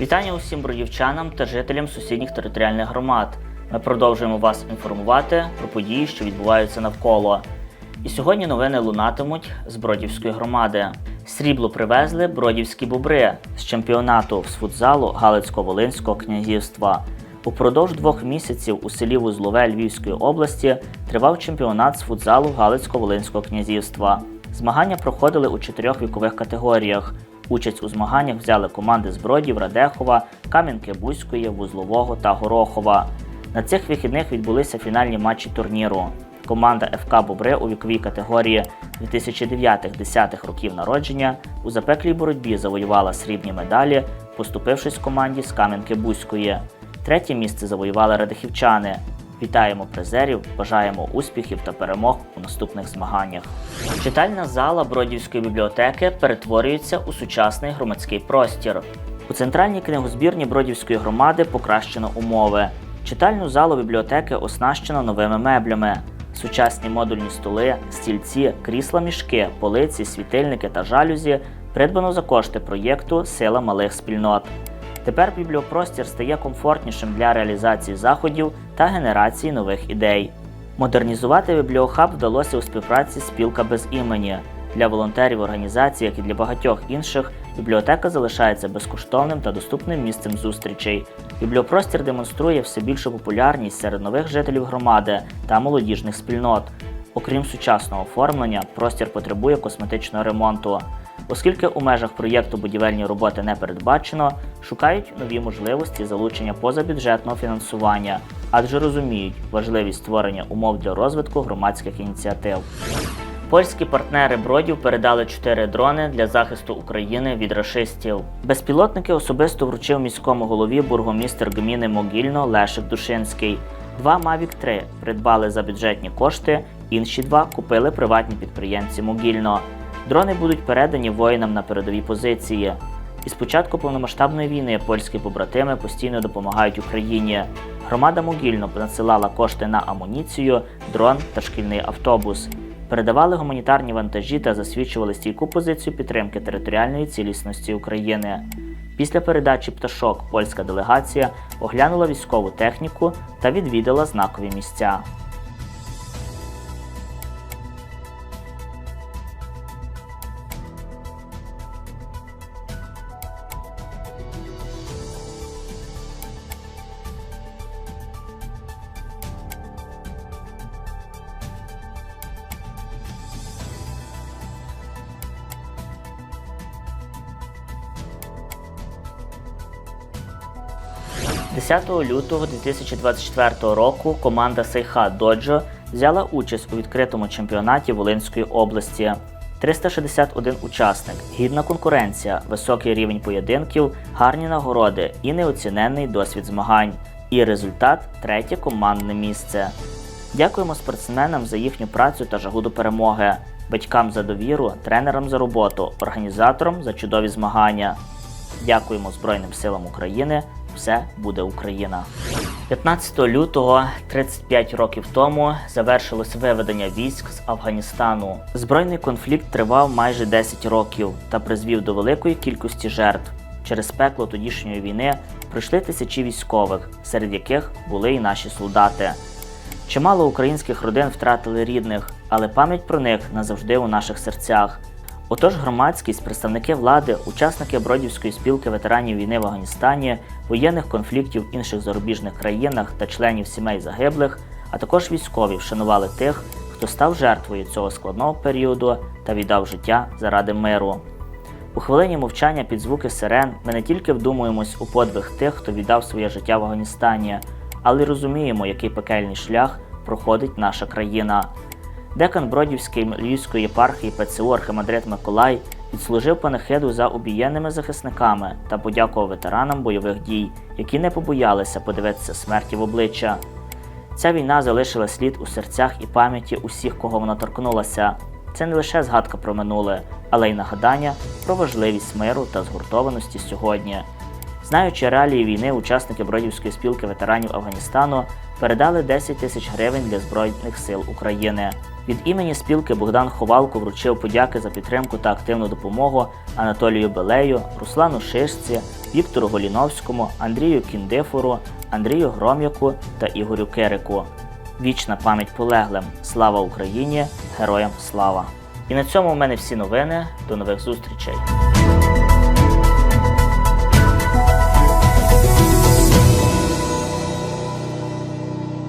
Вітання усім бродівчанам та жителям сусідніх територіальних громад. Ми продовжуємо вас інформувати про події, що відбуваються навколо. І сьогодні новини лунатимуть з Бродівської громади. Срібло привезли бродівські бобри з чемпіонату з футзалу Галицько-Волинського князівства. Упродовж двох місяців у селі Вузлове Львівської області тривав чемпіонат з футзалу Галицько-Волинського князівства. Змагання проходили у чотирьох вікових категоріях. Участь у змаганнях взяли команди з Бродів, Радехова, Кам'янки-Бузької, Вузлового та Горохова. На цих вихідних відбулися фінальні матчі турніру. Команда ФК Бобри у віковій категорії 2009-10 років народження у запеклій боротьбі завоювала срібні медалі, поступившись команді з Кам'янки-Бузької. Третє місце завоювали радихівчани. Вітаємо призерів, бажаємо успіхів та перемог у наступних змаганнях. Читальна зала Бродівської бібліотеки перетворюється у сучасний громадський простір. У центральній книгозбірні Бродівської громади покращено умови. Читальну залу бібліотеки оснащено новими меблями. Сучасні модульні столи, стільці, крісла мішки, полиці, світильники та жалюзі придбано за кошти проєкту Сила малих спільнот. Тепер бібліопростір стає комфортнішим для реалізації заходів та генерації нових ідей. Модернізувати бібліохаб вдалося у співпраці спілка без імені. Для волонтерів організації, як і для багатьох інших, бібліотека залишається безкоштовним та доступним місцем зустрічей. Бібліопростір демонструє все більшу популярність серед нових жителів громади та молодіжних спільнот. Окрім сучасного оформлення, простір потребує косметичного ремонту. Оскільки у межах проєкту будівельні роботи не передбачено, шукають нові можливості залучення позабюджетного фінансування, адже розуміють важливість створення умов для розвитку громадських ініціатив. Польські партнери бродів передали чотири дрони для захисту України від рашистів. Безпілотники особисто вручив міському голові бургомістр гміни Могільно Лешик Душинський. Два Mavic 3 придбали за бюджетні кошти, інші два купили приватні підприємці Могільно. Дрони будуть передані воїнам на передові позиції. І з початку повномасштабної війни польські побратими постійно допомагають Україні. Громада Могільно надсилала кошти на амуніцію, дрон та шкільний автобус. Передавали гуманітарні вантажі та засвідчували стійку позицію підтримки територіальної цілісності України. Після передачі пташок польська делегація оглянула військову техніку та відвідала знакові місця. – 10 лютого 2024 року команда Сейха Доджо взяла участь у відкритому чемпіонаті Волинської області. 361 учасник, гідна конкуренція, високий рівень поєдинків, гарні нагороди і неоціненний досвід змагань. І результат третє командне місце. Дякуємо спортсменам за їхню працю та жагу до перемоги, батькам за довіру, тренерам за роботу, організаторам за чудові змагання. Дякуємо Збройним силам України. Все буде Україна. 15 лютого, 35 років тому, завершилось виведення військ з Афганістану. Збройний конфлікт тривав майже 10 років та призвів до великої кількості жертв. Через пекло тодішньої війни пройшли тисячі військових, серед яких були і наші солдати. Чимало українських родин втратили рідних, але пам'ять про них назавжди у наших серцях. Отож, громадськість, представники влади, учасники Бродівської спілки ветеранів війни в Афганістані, воєнних конфліктів в інших зарубіжних країнах та членів сімей загиблих, а також військові вшанували тих, хто став жертвою цього складного періоду та віддав життя заради миру. У хвилині мовчання під звуки сирен ми не тільки вдумуємось у подвиг тих, хто віддав своє життя в Афганістані, але й розуміємо, який пекельний шлях проходить наша країна. Декан Бродівської Львівської єпархії ПЦУ Архимандрит Миколай відслужив панахиду за обієнними захисниками та подякував ветеранам бойових дій, які не побоялися подивитися смерті в обличчя. Ця війна залишила слід у серцях і пам'яті усіх, кого вона торкнулася. Це не лише згадка про минуле, але й нагадання про важливість миру та згуртованості сьогодні. Знаючи реалії війни, учасники Бродівської спілки ветеранів Афганістану передали 10 тисяч гривень для Збройних сил України. Від імені спілки Богдан Ховалко вручив подяки за підтримку та активну допомогу Анатолію Белею, Руслану Шишці, Віктору Голіновському, Андрію Кіндифору, Андрію Гром'яку та Ігорю Кирику. Вічна пам'ять полеглим. Слава Україні! Героям слава! І на цьому у мене всі новини. До нових зустрічей!